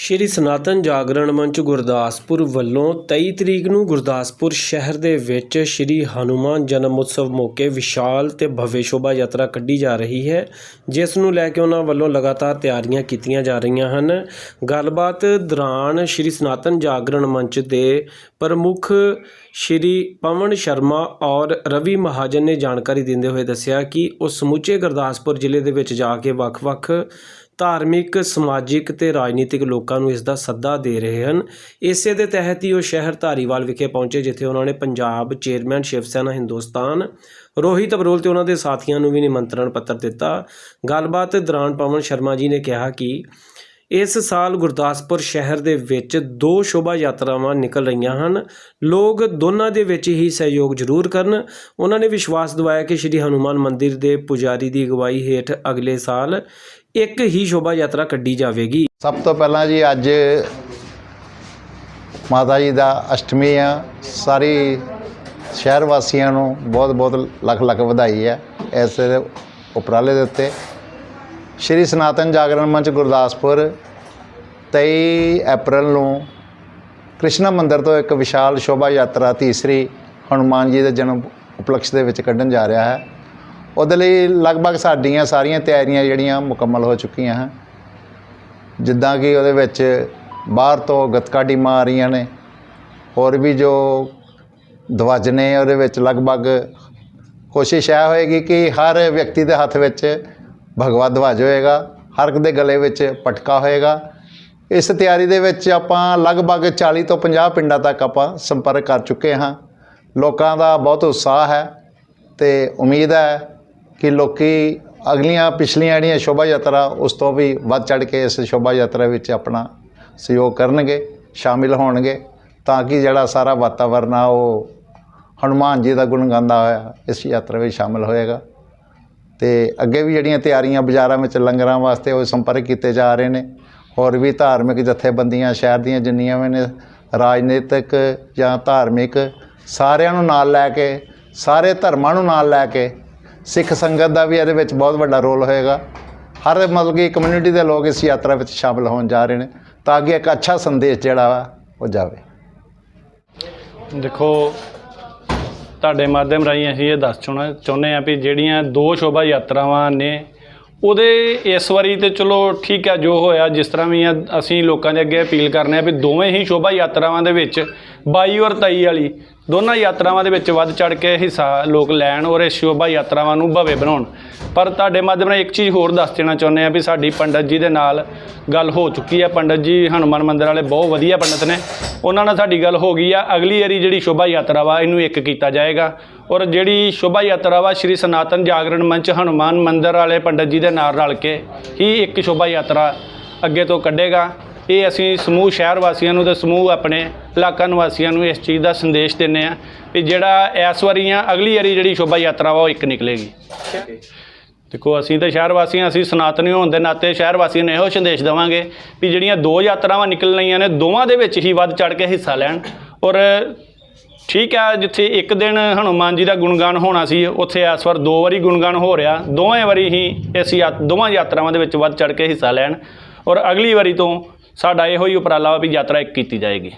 ਸ਼੍ਰੀ ਸਨਾਤਨ ਜਾਗਰਣ ਮੰਚ ਗੁਰਦਾਸਪੁਰ ਵੱਲੋਂ 23 ਤਰੀਕ ਨੂੰ ਗੁਰਦਾਸਪੁਰ ਸ਼ਹਿਰ ਦੇ ਵਿੱਚ ਸ਼੍ਰੀ ਹਨੂਮਾਨ ਜਨਮ ਉਤਸਵ ਮੌਕੇ ਵਿਸ਼ਾਲ ਤੇ ਭव्य ਸ਼ੋਭਾ ਯਾਤਰਾ ਕੱਢੀ ਜਾ ਰਹੀ ਹੈ, ਜਿਸ ਨੂੰ ਲੈ ਕੇ ਉਹਨਾਂ ਵੱਲੋਂ ਲਗਾਤਾਰ ਤਿਆਰੀਆਂ ਕੀਤੀਆਂ ਜਾ ਰਹੀਆਂ ਹਨ। ਗੱਲਬਾਤ ਦੌਰਾਨ ਸ਼੍ਰੀ ਸਨਾਤਨ ਜਾਗਰਣ ਮੰਚ ਦੇ ਪ੍ਰਮੁੱਖ ਸ਼੍ਰੀ ਪਵਨ ਸ਼ਰਮਾ ਔਰ ਰਵੀ ਮਹਾਜਨ ਨੇ ਜਾਣਕਾਰੀ ਦਿੰਦੇ ਹੋਏ ਦੱਸਿਆ ਕਿ ਉਹ ਸਮੁੱਚੇ ਗੁਰਦਾਸਪੁਰ ਜ਼ਿਲ੍ਹੇ ਦੇ ਵਿੱਚ ਜਾ ਕੇ ਵੱਖ-ਵੱਖ ਧਾਰਮਿਕ, ਸਮਾਜਿਕ ਤੇ ਰਾਜਨੀਤਿਕ ਲੋਕਾਂ ਨੂੰ ਇਸ ਦਾ ਸੱਦਾ ਦੇ ਰਹੇ ਹਨ। ਇਸੇ ਦੇ ਤਹਿਤ ਹੀ ਉਹ ਸ਼ਹਿਰ ਧਾਰੀਵਾਲ ਵਿਖੇ ਪਹੁੰਚੇ, ਜਿੱਥੇ ਉਹਨਾਂ ਨੇ ਪੰਜਾਬ ਚੇਅਰਮੈਨ ਸ਼ਿਵ ਸੈਨਾ ਹਿੰਦੁਸਤਾਨ, ਰੋਹਿਤ ਅਬਰੋਲ ਤੇ ਉਹਨਾਂ ਦੇ ਸਾਥੀਆਂ ਨੂੰ ਵੀ ਨਿਮੰਤਰਣ ਪੱਤਰ ਦਿੱਤਾ। ਗੱਲਬਾਤ ਦੌਰਾਨ ਪਵਨ ਸ਼ਰਮਾ ਜੀ ਨੇ ਕਿਹਾ ਕਿ ਇਸ ਸਾਲ ਗੁਰਦਾਸਪੁਰ ਸ਼ਹਿਰ ਦੇ ਵਿੱਚ ਦੋ ਸ਼ੋਭਾ ਯਾਤਰਾਵਾਂ ਨਿਕਲ ਰਹੀਆਂ ਹਨ। ਲੋਕ ਦੋਨਾਂ ਦੇ ਵਿੱਚ ਹੀ ਸਹਿਯੋਗ ਜ਼ਰੂਰ ਕਰਨ। ਉਹਨਾਂ ਨੇ ਵਿਸ਼ਵਾਸ ਦਿਵਾਇਆ ਕਿ ਸ਼੍ਰੀ ਹਨੂਮਾਨ ਮੰਦਿਰ ਦੇ ਪੁਜਾਰੀ ਦੀ ਅਗਵਾਈ ਹੇਠ ਅਗਲੇ ਸਾਲ ਇੱਕ ਹੀ ਸ਼ੋਭਾ ਯਾਤਰਾ ਕੱਢੀ ਜਾਵੇਗੀ। ਸਭ ਤੋਂ ਪਹਿਲਾਂ ਜੀ ਅੱਜ ਮਾਤਾ ਜੀ ਦਾ ਅਸ਼ਟਮੀ ਆ। ਸਾਰੀ ਸ਼ਹਿਰ ਵਾਸੀਆਂ ਨੂੰ ਬਹੁਤ ਬਹੁਤ ਲੱਖ ਲੱਖ ਵਧਾਈ ਹੈ ਇਸ ਉਪਰਾਲੇ ਦੇ ਉੱਤੇ। ਸ਼੍ਰੀ ਸਨਾਤਨ ਜਾਗਰਣ ਮੰਚ ਗੁਰਦਾਸਪੁਰ 23 ਅਪ੍ਰੈਲ ਨੂੰ ਕ੍ਰਿਸ਼ਨਾ ਮੰਦਿਰ ਤੋਂ ਇੱਕ ਵਿਸ਼ਾਲ ਸ਼ੋਭਾ ਯਾਤਰਾ ਤੀਸਰੀ ਹਨੂਮਾਨ ਜੀ ਦੇ ਜਨਮ ਉਪਲਕਸ਼ ਦੇ ਵਿੱਚ ਕੱਢਣ ਜਾ ਰਿਹਾ ਹੈ। ਉਹਦੇ ਲਈ ਲਗਭਗ ਸਾਡੀਆਂ ਸਾਰੀਆਂ ਤਿਆਰੀਆਂ ਜਿਹੜੀਆਂ ਮੁਕੰਮਲ ਹੋ ਚੁੱਕੀਆਂ ਹਨ। ਜਿੱਦਾਂ ਕਿ ਉਹਦੇ ਵਿੱਚ ਬਾਹਰ ਤੋਂ ਗੱਤਕਾ ਟੀਮਾਂ ਆ ਰਹੀਆਂ ਨੇ। ਹੋਰ ਵੀ ਜੋ ਦਵਾਜ ਨੇ ਉਹਦੇ ਵਿੱਚ ਲਗਭਗ ਕੋਸ਼ਿਸ਼ ਇਹ ਹੋਏਗੀ ਕਿ ਹਰ ਵਿਅਕਤੀ ਦੇ ਹੱਥ ਵਿੱਚ ਭਗਵਾ ਦਵਜ ਹੋਏਗਾ, ਹਰ ਇੱਕ ਦੇ ਗਲੇ ਵਿੱਚ ਪਟਕਾ ਹੋਏਗਾ। ਇਸ ਤਿਆਰੀ ਦੇ ਵਿੱਚ ਆਪਾਂ ਲਗਭਗ 40 ਤੋਂ 50 ਪਿੰਡਾਂ ਤੱਕ ਆਪਾਂ ਸੰਪਰਕ ਕਰ ਚੁੱਕੇ ਹਾਂ। ਲੋਕਾਂ ਦਾ ਬਹੁਤ ਉਤਸ਼ਾਹ ਹੈ ਤੇ ਉਮੀਦ ਹੈ ਕਿ ਲੋਕੀ ਅਗਲੀਆਂ, ਪਿਛਲੀਆਂ ਜਿਹੜੀਆਂ ਸ਼ੋਭਾ ਯਾਤਰਾ, ਉਸ ਤੋਂ ਵੀ ਵੱਧ ਚੜ ਕੇ ਇਸ ਸ਼ੋਭਾ ਯਾਤਰਾ ਵਿੱਚ ਆਪਣਾ ਸਹਿਯੋਗ ਕਰਨਗੇ, ਸ਼ਾਮਿਲ ਹੋਣਗੇ, ਤਾਂ ਕਿ ਜਿਹੜਾ ਸਾਰਾ ਵਾਤਾਵਰਨ ਆ, ਉਹ ਹਨੂਮਾਨ ਜੀ ਦਾ ਗੁਣ ਗਾਉਂਦਾ ਹੋਇਆ ਇਸ ਯਾਤਰਾ ਵਿੱਚ ਸ਼ਾਮਿਲ ਹੋਏਗਾ। ਅਤੇ ਅੱਗੇ ਵੀ ਜਿਹੜੀਆਂ ਤਿਆਰੀਆਂ ਬਾਜ਼ਾਰਾਂ ਵਿੱਚ ਲੰਗਰਾਂ ਵਾਸਤੇ ਉਹ ਸੰਪਰਕ ਕੀਤੇ ਜਾ ਰਹੇ ਨੇ। ਹੋਰ ਵੀ ਧਾਰਮਿਕ ਜਥੇਬੰਦੀਆਂ, ਸ਼ਹਿਰ ਦੀਆਂ ਜਿੰਨੀਆਂ ਵੀ ਨੇ, ਰਾਜਨੀਤਿਕ ਜਾਂ ਧਾਰਮਿਕ, ਸਾਰਿਆਂ ਨੂੰ ਨਾਲ ਲੈ ਕੇ, ਸਾਰੇ ਧਰਮਾਂ ਨੂੰ ਨਾਲ ਲੈ ਕੇ ਸਿੱਖ ਸੰਗਤ ਦਾ ਵੀ ਇਹਦੇ ਵਿੱਚ ਬਹੁਤ ਵੱਡਾ ਰੋਲ ਹੋਏਗਾ। ਹਰ ਮਤਲਬ ਕਿ ਕਮਿਊਨਿਟੀ ਦੇ ਲੋਕ ਇਸ ਯਾਤਰਾ ਵਿੱਚ ਸ਼ਾਮਲ ਹੋਣ ਜਾ ਰਹੇ ਨੇ ਤਾਂ ਕਿ ਇੱਕ ਅੱਛਾ ਸੰਦੇਸ਼ ਜਿਹੜਾ ਵਾ ਉਹ ਜਾਵੇ। ਦੇਖੋ ਤੁਹਾਡੇ ਮਾਧਿਅਮ ਰਾਹੀਂ ਅਸੀਂ ਇਹ ਦੱਸ ਚਾਹੁੰਦੇ ਚਾਹੁੰਦੇ ਆ ਵੀ ਜਿਹੜੀਆਂ ਦੋ ਸ਼ੋਭਾ ਯਾਤਰਾਵਾਂ ਨੇ, ਉਹਦੇ ਇਸ ਵਾਰੀ ਤੇ ਚਲੋ ਠੀਕ ਹੈ, ਜੋ ਹੋਇਆ, ਜਿਸ ਤਰ੍ਹਾਂ ਵੀ ਆ, ਅਸੀਂ ਲੋਕਾਂ ਦੇ ਅੱਗੇ ਅਪੀਲ ਕਰਨੇ ਆ ਵੀ ਦੋਵੇਂ ਹੀ ਸ਼ੋਭਾ ਯਾਤਰਾਵਾਂ ਦੇ ਵਿੱਚ 22 ਔਰ 23 ਵਾਲੀ ਦੋਨਾਂ ਯਾਤਰਾਵਾਂ ਦੇ ਵਿੱਚ ਵੱਧ ਚੜ ਕੇ ਹਿੱਸਾ ਲੋਕ ਲੈਣ ਔਰ ਇਸ ਸ਼ੋਭਾ ਯਾਤਰਾਵਾਂ ਨੂੰ ਭਵੇ ਬਣਾਉਣ। ਪਰ ਤੁਹਾਡੇ ਮਾਧਿਅਮ ਨਾਲ ਇੱਕ ਚੀਜ਼ ਹੋਰ ਦੱਸ ਦੇਣਾ ਚਾਹੁੰਦੇ ਆ ਵੀ ਸਾਡੀ ਪੰਡਤ ਜੀ ਦੇ ਨਾਲ ਗੱਲ ਹੋ ਚੁੱਕੀ ਹੈ। ਪੰਡਤ ਜੀ ਹਨੂੰਮਾਨ ਮੰਦਿਰ ਵਾਲੇ ਬਹੁਤ ਵਧੀਆ ਪੰਡਤ ਨੇ। ਉਹਨਾਂ ਨਾਲ ਸਾਡੀ ਗੱਲ ਹੋ ਗਈ ਆ। ਅਗਲੀ ਵਾਰੀ ਜਿਹੜੀ ਸ਼ੋਭਾ ਯਾਤਰਾ ਵਾ ਇਹਨੂੰ ਇੱਕ ਕੀਤਾ ਜਾਏਗਾ। ਔਰ ਜਿਹੜੀ ਸ਼ੋਭਾ ਯਾਤਰਾ ਵਾ ਸ਼੍ਰੀ ਸਨਾਤਨ ਜਾਗਰਣ ਮੰਚ ਹਨੂੰਮਾਨ ਮੰਦਿਰ ਵਾਲੇ ਪੰਡਤ ਜੀ ਦੇ ਨਾਲ ਰਲ ਕੇ ਹੀ ਇੱਕ ਸ਼ੋਭਾ ਯਾਤਰਾ ਅੱਗੇ ਤੋਂ ਕੱਢੇਗਾ। ਇਹ ਅਸੀਂ ਸਮੂਹ ਸ਼ਹਿਰ ਵਾਸੀਆਂ ਨੂੰ ਤੇ ਸਮੂਹ ਆਪਣੇ ਇਲਾਕਾ ਨਿਵਾਸੀਆਂ ਨੂੰ ਇਸ ਚੀਜ਼ ਦਾ ਸੰਦੇਸ਼ ਦਿੰਨੇ ਆ ਵੀ ਜਿਹੜਾ ਇਸ ਵਾਰੀ ਆ ਅਗਲੀ ਵਾਰੀ ਜਿਹੜੀ ਸ਼ੋਭਾ ਯਾਤਰਾ ਵਾ ਉਹ ਇੱਕ ਨਿਕਲੇਗੀ। ਦੇਖੋ ਅਸੀਂ ਤਾਂ ਸ਼ਹਿਰ ਵਾਸੀ ਅਸੀਂ ਸਨਾਤਨੀ ਹੋਣ ਦੇ ਨਾਤੇ ਸ਼ਹਿਰ ਵਾਸੀਆਂ ਨੂੰ ਇਹੋ ਸੰਦੇਸ਼ ਦੇਵਾਂਗੇ ਵੀ ਜਿਹੜੀਆਂ ਦੋ ਯਾਤਰਾਵਾਂ ਨਿਕਲ ਰਹੀਆਂ ਨੇ, ਦੋਵਾਂ ਦੇ ਵਿੱਚ ਹੀ ਵੱਧ ਚੜ ਕੇ ਹਿੱਸਾ ਲੈਣ। ਔਰ ਠੀਕ ਹੈ ਜਿੱਥੇ ਇੱਕ ਦਿਨ ਹਨੂੰਮਾਨ ਜੀ ਦਾ ਗੁਣਗਾਨ ਹੋਣਾ ਸੀ, ਉੱਥੇ ਇਸ ਵਾਰ ਦੋ ਵਾਰੀ ਗੁਣਗਾਨ ਹੋ ਰਿਹਾ। ਦੋਵੇਂ ਵਾਰੀ ਹੀ ਇਸ ਯਾ, ਦੋਵਾਂ ਯਾਤਰਾਵਾਂ ਦੇ ਵਿੱਚ ਵੱਧ ਚੜ ਕੇ ਹਿੱਸਾ ਲੈਣ। ਔਰ ਅਗਲੀ ਵਾਰੀ ਤੋਂ ਸਾਡਾ ਇਹੋ ਹੀ ਉਪਰਾਲਾ ਵਾ ਵੀ ਯਾਤਰਾ ਇੱਕ ਕੀਤੀ ਜਾਏਗੀ।